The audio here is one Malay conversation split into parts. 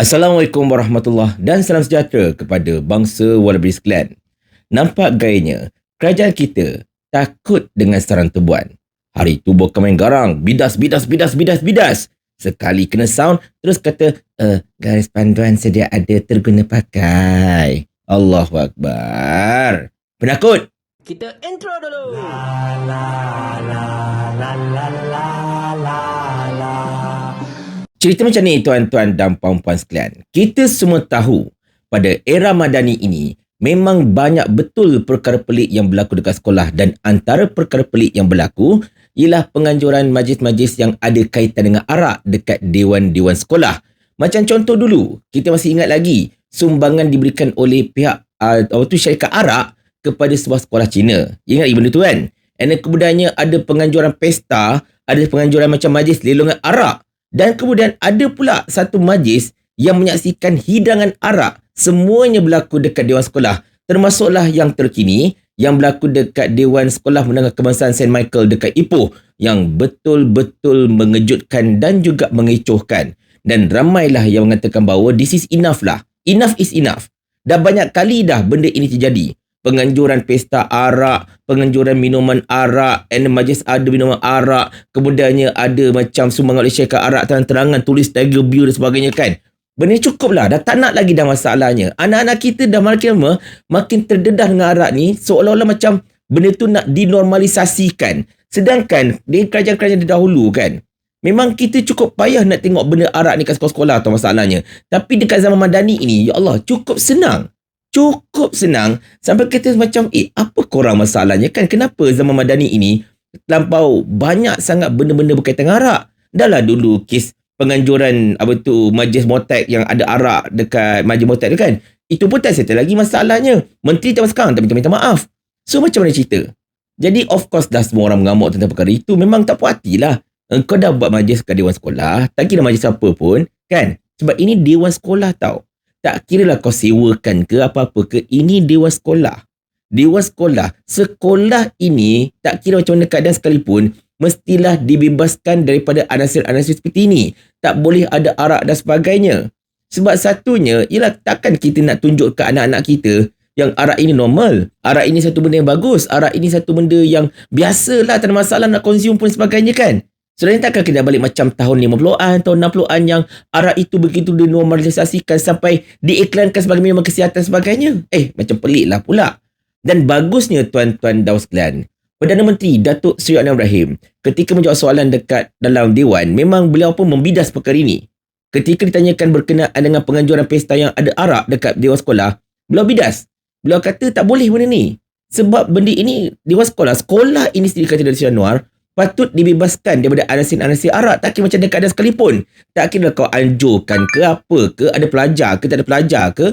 Assalamualaikum warahmatullahi dan salam sejahtera kepada bangsa Wallaby sekalian. Nampak gayanya, kerajaan kita takut dengan sarang tebuan. Hari tu bukan main garang, bidas, bidas, bidas, bidas, bidas. Sekali kena sound, terus kata, eh, garis panduan sedia ada terguna pakai. Allahu Akbar. Penakut. Kita intro dulu. Cerita macam ni tuan-tuan dan puan-puan sekalian. Kita semua tahu pada era madani ini memang banyak betul perkara pelik yang berlaku dekat sekolah dan antara perkara pelik yang berlaku ialah penganjuran majlis-majlis yang ada kaitan dengan arak dekat dewan-dewan sekolah. Macam contoh dulu, kita masih ingat lagi sumbangan diberikan oleh pihak uh, tu syarikat arak kepada sebuah sekolah Cina. Ingat lagi benda tu kan? And kemudiannya ada penganjuran pesta, ada penganjuran macam majlis lelongan arak dan kemudian ada pula satu majlis yang menyaksikan hidangan arak. Semuanya berlaku dekat Dewan Sekolah. Termasuklah yang terkini yang berlaku dekat Dewan Sekolah Menengah Kebangsaan St. Michael dekat Ipoh yang betul-betul mengejutkan dan juga mengecohkan. Dan ramailah yang mengatakan bahawa this is enough lah. Enough is enough. Dah banyak kali dah benda ini terjadi penganjuran pesta arak, penganjuran minuman arak, and majlis ada minuman arak, kemudiannya ada macam sumbangan oleh syarikat arak terang-terangan tulis tiger view dan sebagainya kan. Benda cukup lah, dah tak nak lagi dah masalahnya. Anak-anak kita dah makin makin terdedah dengan arak ni seolah-olah macam benda tu nak dinormalisasikan. Sedangkan di kerajaan-kerajaan dahulu kan, Memang kita cukup payah nak tengok benda arak ni kat sekolah-sekolah tu masalahnya. Tapi dekat zaman Madani ini, ya Allah, cukup senang cukup senang sampai kita macam eh apa korang masalahnya? Kan kenapa zaman madani ini terlampau banyak sangat benda-benda berkaitan dengan arak? Dah lah dulu kes penganjuran apa tu majlis motek yang ada arak dekat majlis motek tu kan? Itu pun tak settle lagi masalahnya. Menteri zaman sekarang tak minta-minta maaf. So macam mana cerita? Jadi of course dah semua orang mengamuk tentang perkara itu. Memang tak puas hatilah engkau dah buat majlis kat dewan sekolah? Tak kira majlis apa pun kan? Sebab ini dewan sekolah tau tak kira lah kau sewakan ke apa-apa ke, ini dewan sekolah. Dewan sekolah, sekolah ini tak kira macam mana keadaan sekalipun, mestilah dibebaskan daripada anasir-anasir seperti ini. Tak boleh ada arak dan sebagainya. Sebab satunya, ialah takkan kita nak tunjuk ke anak-anak kita yang arak ini normal. Arak ini satu benda yang bagus. Arak ini satu benda yang biasalah, tak ada masalah nak konsum pun sebagainya kan. Sebenarnya takkan kita balik macam tahun 50-an, tahun 60-an yang arak itu begitu dinormalisasikan sampai diiklankan sebagai minuman kesihatan sebagainya. Eh, macam pelik lah pula. Dan bagusnya tuan-tuan dan sekalian, Perdana Menteri Datuk Seri Anwar Ibrahim ketika menjawab soalan dekat dalam Dewan, memang beliau pun membidas perkara ini. Ketika ditanyakan berkenaan dengan penganjuran pesta yang ada arak dekat Dewan Sekolah, beliau bidas. Beliau kata tak boleh benda ni. Sebab benda ini Dewan Sekolah, sekolah ini sendiri kata Datuk Seri Anwar, patut dibebaskan daripada anasin-anasin arak tak kira macam dekat ada sekalipun. Tak kira kau anjurkan ke apa ke ada pelajar ke tak ada pelajar ke.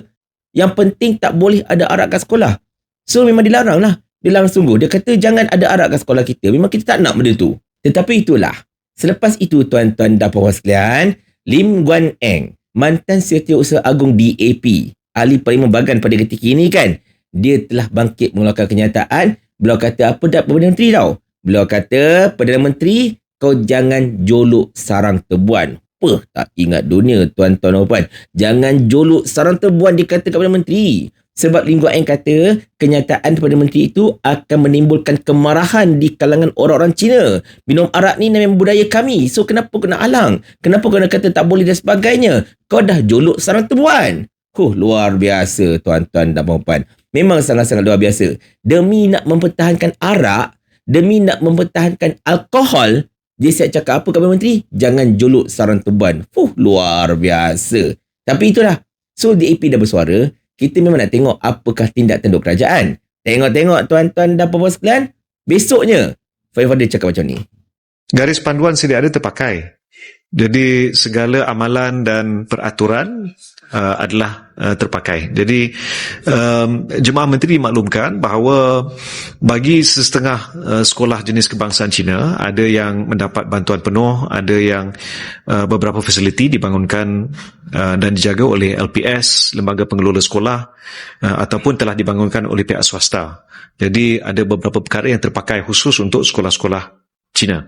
Yang penting tak boleh ada arak kat sekolah. So memang dilarang lah. Dilarang sungguh. Dia kata jangan ada arak kat sekolah kita. Memang kita tak nak benda tu. Tetapi itulah. Selepas itu tuan-tuan dan puan sekalian Lim Guan Eng mantan setiausaha agung DAP ahli parlimen bagan pada ketika ini kan dia telah bangkit mengeluarkan kenyataan. Beliau kata apa dah Perdana Menteri tau Beliau kata, Perdana Menteri, kau jangan jolok sarang tebuan. Apa tak ingat dunia, tuan-tuan dan puan. Jangan jolok sarang tebuan dikata kepada Menteri. Sebab Lingua Eng kata, kenyataan Perdana Menteri itu akan menimbulkan kemarahan di kalangan orang-orang Cina. Minum arak ni memang budaya kami. So, kenapa kena alang? Kenapa kena kata tak boleh dan sebagainya? Kau dah jolok sarang tebuan. Huh, luar biasa tuan-tuan dan puan Memang sangat-sangat luar biasa. Demi nak mempertahankan arak, demi nak mempertahankan alkohol, dia siap cakap apa kepada menteri? Jangan jolok sarang teban. Fuh, luar biasa. Tapi itulah. So, DAP dah bersuara. Kita memang nak tengok apakah tindak tanduk kerajaan. Tengok-tengok tuan-tuan dan puan sekalian. Besoknya, Fahim cakap macam ni. Garis panduan sedia ada terpakai. Jadi segala amalan dan peraturan uh, adalah uh, terpakai. Jadi um, jemaah menteri maklumkan bahawa bagi setengah uh, sekolah jenis kebangsaan Cina ada yang mendapat bantuan penuh, ada yang uh, beberapa fasiliti dibangunkan uh, dan dijaga oleh LPS, lembaga pengelola sekolah uh, ataupun telah dibangunkan oleh pihak swasta. Jadi ada beberapa perkara yang terpakai khusus untuk sekolah-sekolah Cina.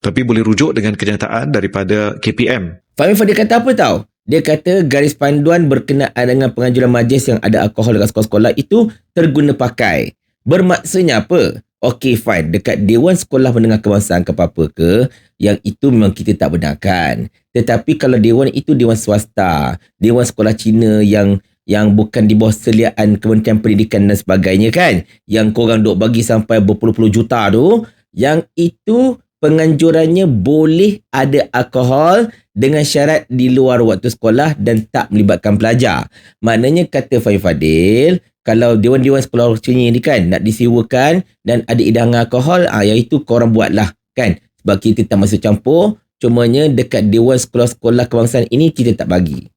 Tapi boleh rujuk dengan kenyataan daripada KPM. Fahmi Fadil kata apa tahu? Dia kata garis panduan berkenaan dengan penganjuran majlis yang ada alkohol dekat sekolah-sekolah itu terguna pakai. Bermaksudnya apa? Okey fine, dekat Dewan Sekolah Menengah Kebangsaan ke apa-apa ke, yang itu memang kita tak benarkan. Tetapi kalau Dewan itu Dewan swasta, Dewan Sekolah Cina yang yang bukan di bawah seliaan Kementerian Pendidikan dan sebagainya kan, yang korang duk bagi sampai berpuluh-puluh juta tu, yang itu penganjurannya boleh ada alkohol dengan syarat di luar waktu sekolah dan tak melibatkan pelajar. Maknanya kata Fahim Fadil, kalau dewan-dewan sekolah Cina ni kan nak disewakan dan ada hidangan alkohol, ah yang itu korang buatlah kan. Sebab kita tak masuk campur, cumanya dekat dewan sekolah-sekolah kebangsaan ini kita tak bagi.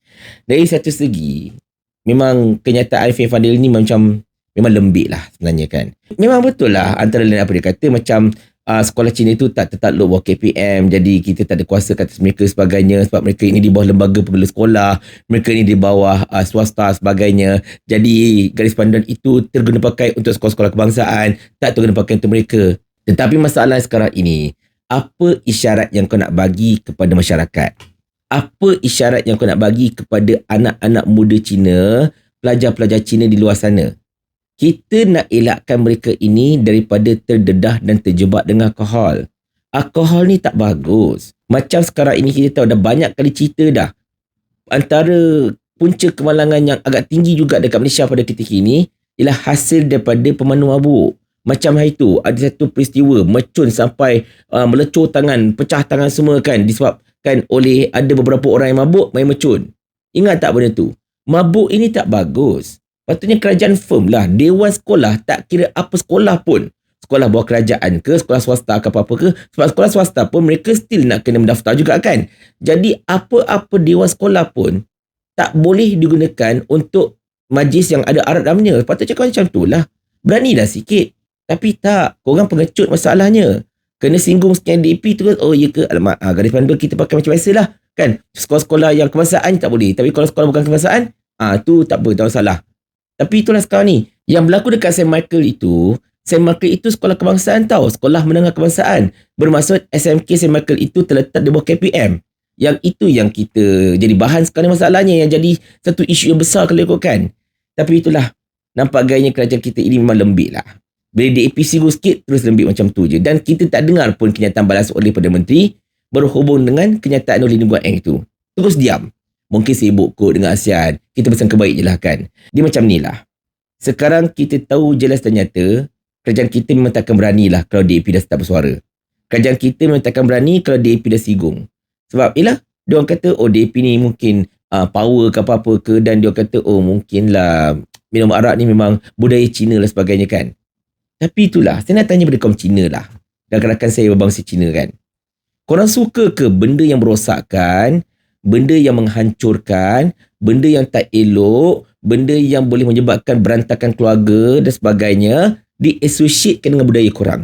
Dari satu segi, memang kenyataan Arifin Fadil ni macam memang lembik lah sebenarnya kan. Memang betul lah antara lain apa dia kata macam uh, sekolah Cina itu tak tertakluk bawah KPM jadi kita tak ada kuasa kata mereka sebagainya. Sebab mereka ini di bawah lembaga pembela sekolah. Mereka ini di bawah uh, swasta sebagainya. Jadi garis panduan itu terguna pakai untuk sekolah-sekolah kebangsaan. Tak terguna pakai untuk mereka. Tetapi masalah sekarang ini apa isyarat yang kau nak bagi kepada masyarakat? Apa isyarat yang kau nak bagi kepada anak-anak muda Cina pelajar-pelajar Cina di luar sana kita nak elakkan mereka ini daripada terdedah dan terjebak dengan alkohol. Alkohol ni tak bagus. Macam sekarang ini kita tahu dah banyak kali cerita dah. Antara punca kemalangan yang agak tinggi juga dekat Malaysia pada ketika ini ialah hasil daripada pemandu mabuk. Macam hari tu ada satu peristiwa mecun sampai uh, melecur tangan, pecah tangan semua kan disebabkan oleh ada beberapa orang yang mabuk main mecun. Ingat tak benda tu? Mabuk ini tak bagus. Patutnya kerajaan firm lah. Dewan sekolah tak kira apa sekolah pun. Sekolah bawah kerajaan ke, sekolah swasta ke apa-apa ke. Sebab sekolah swasta pun mereka still nak kena mendaftar juga kan. Jadi apa-apa dewan sekolah pun tak boleh digunakan untuk majlis yang ada arat dalamnya. Patut cakap macam tu lah. Beranilah sikit. Tapi tak. Korang pengecut masalahnya. Kena singgung sekian DP tu kan. Oh ya ke? Alamak. Ha, garis panduan kita pakai macam biasa lah. Kan? Sekolah-sekolah yang kebangsaan tak boleh. Tapi kalau sekolah bukan kebangsaan, ah tu tak apa. Tak masalah. Tapi itulah sekarang ni. Yang berlaku dekat St. Michael itu, St. Michael itu sekolah kebangsaan tau. Sekolah menengah kebangsaan. Bermaksud SMK St. Michael itu terletak di bawah KPM. Yang itu yang kita jadi bahan sekarang masalahnya. Yang jadi satu isu yang besar kalau ikutkan. Tapi itulah. Nampak gayanya kerajaan kita ini memang lembik lah. Bila DAP singgung sikit, terus lembik macam tu je. Dan kita tak dengar pun kenyataan balas oleh Perdana Menteri berhubung dengan kenyataan oleh Lingguan Eng itu. Terus diam. Mungkin sibuk kot dengan ASEAN. Kita pesan kebaik je lah kan. Dia macam ni lah. Sekarang kita tahu jelas dan nyata, kerajaan kita memang takkan berani lah kalau DAP dah start bersuara. Kerajaan kita memang takkan berani kalau DAP dah sigung. Sebab, yelah, dia orang kata, oh DAP ni mungkin uh, power ke apa-apa ke dan dia orang kata, oh mungkin lah minum arak ni memang budaya Cina lah sebagainya kan. Tapi itulah, saya nak tanya pada kaum Cina lah. Dan rakan saya berbangsa Cina kan. Korang suka ke benda yang merosakkan benda yang menghancurkan, benda yang tak elok, benda yang boleh menyebabkan berantakan keluarga dan sebagainya diassociatekan dengan budaya korang.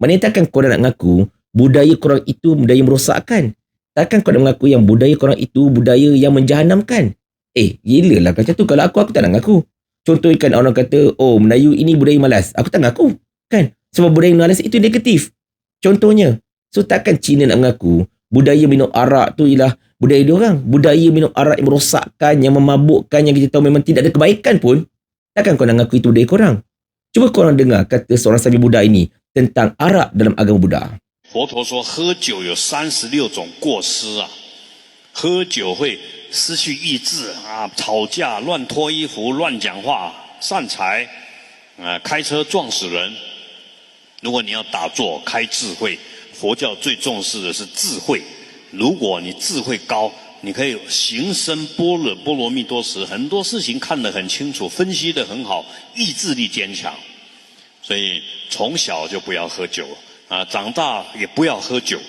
Mana takkan korang nak mengaku budaya korang itu budaya merosakkan? Takkan korang nak mengaku yang budaya korang itu budaya yang menjahanamkan? Eh, gila lah macam tu. Kalau aku, aku tak nak mengaku. Contohkan orang kata, oh Melayu ini budaya malas. Aku tak mengaku. Kan? Sebab budaya malas itu negatif. Contohnya. So takkan Cina nak mengaku budaya minum arak tu ialah budaya dia orang. Budaya minum arak yang merosakkan, yang memabukkan, yang kita tahu memang tidak ada kebaikan pun. Takkan kau nak ngaku itu budaya korang? Cuba korang dengar kata seorang sabi Buddha ini tentang arak dalam agama Buddha. 佛陀说，喝酒有三十六种过失啊，喝酒会失去意志啊，吵架、乱脱衣服、乱讲话、散财，啊，开车撞死人。如果你要打坐开智慧， 佛教最重视的是智慧。如果你智慧高，你可以行深般若波罗蜜多时，很多事情看得很清楚，分析得很好，意志力坚强。所以从小就不要喝酒啊，长大也不要喝酒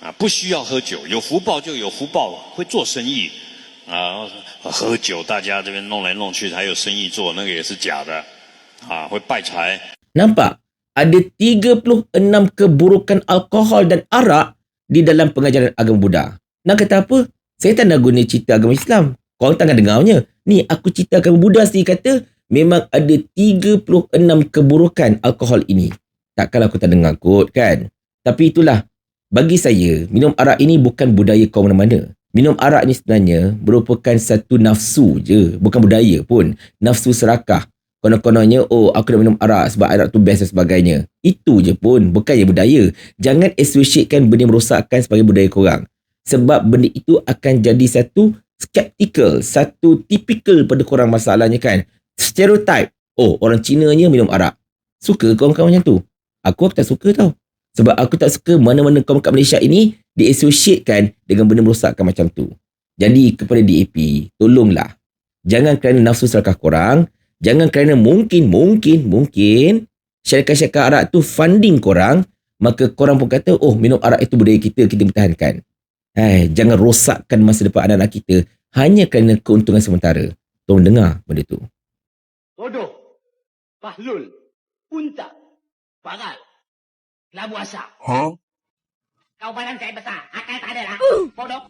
啊，不需要喝酒，有福报就有福报，会做生意啊，喝酒大家这边弄来弄去还有生意做，那个也是假的啊，会败财。Nampak? Ada 36 keburukan alkohol dan arak di dalam pengajaran agama Buddha. Nak kata apa? Saya tak nak guna cerita agama Islam. Korang tak nak dengarnya. Ni aku cerita agama Buddha sendiri kata memang ada 36 keburukan alkohol ini. Takkanlah aku tak dengar kot kan? Tapi itulah. Bagi saya, minum arak ini bukan budaya kaum mana-mana. Minum arak ni sebenarnya merupakan satu nafsu je, bukan budaya pun. Nafsu serakah. Konon-kononnya, oh aku nak minum arak sebab arak tu best dan sebagainya. Itu je pun, bukannya budaya. Jangan associatekan benda merosakkan sebagai budaya korang. Sebab benda itu akan jadi satu skeptical, satu typical pada korang masalahnya kan. Stereotype. Oh, orang Cina nya minum arak. Suka kawan-kawan macam tu? Aku, aku tak suka tau. Sebab aku tak suka mana-mana kaum kat Malaysia ini diassociatekan dengan benda merosakkan macam tu. Jadi kepada DAP, tolonglah. Jangan kerana nafsu serakah korang, jangan kerana mungkin, mungkin, mungkin syarikat-syarikat arak tu funding korang, maka korang pun kata, oh minum arak itu budaya kita, kita bertahankan. Hai, jangan rosakkan masa depan anak-anak kita hanya kerana keuntungan sementara. Tolong dengar benda tu. Bodoh. Bahlul. Unta. Bagal. Kelabu asap. Huh? Kau badan saya besar. Akal tak ada lah. Bodoh.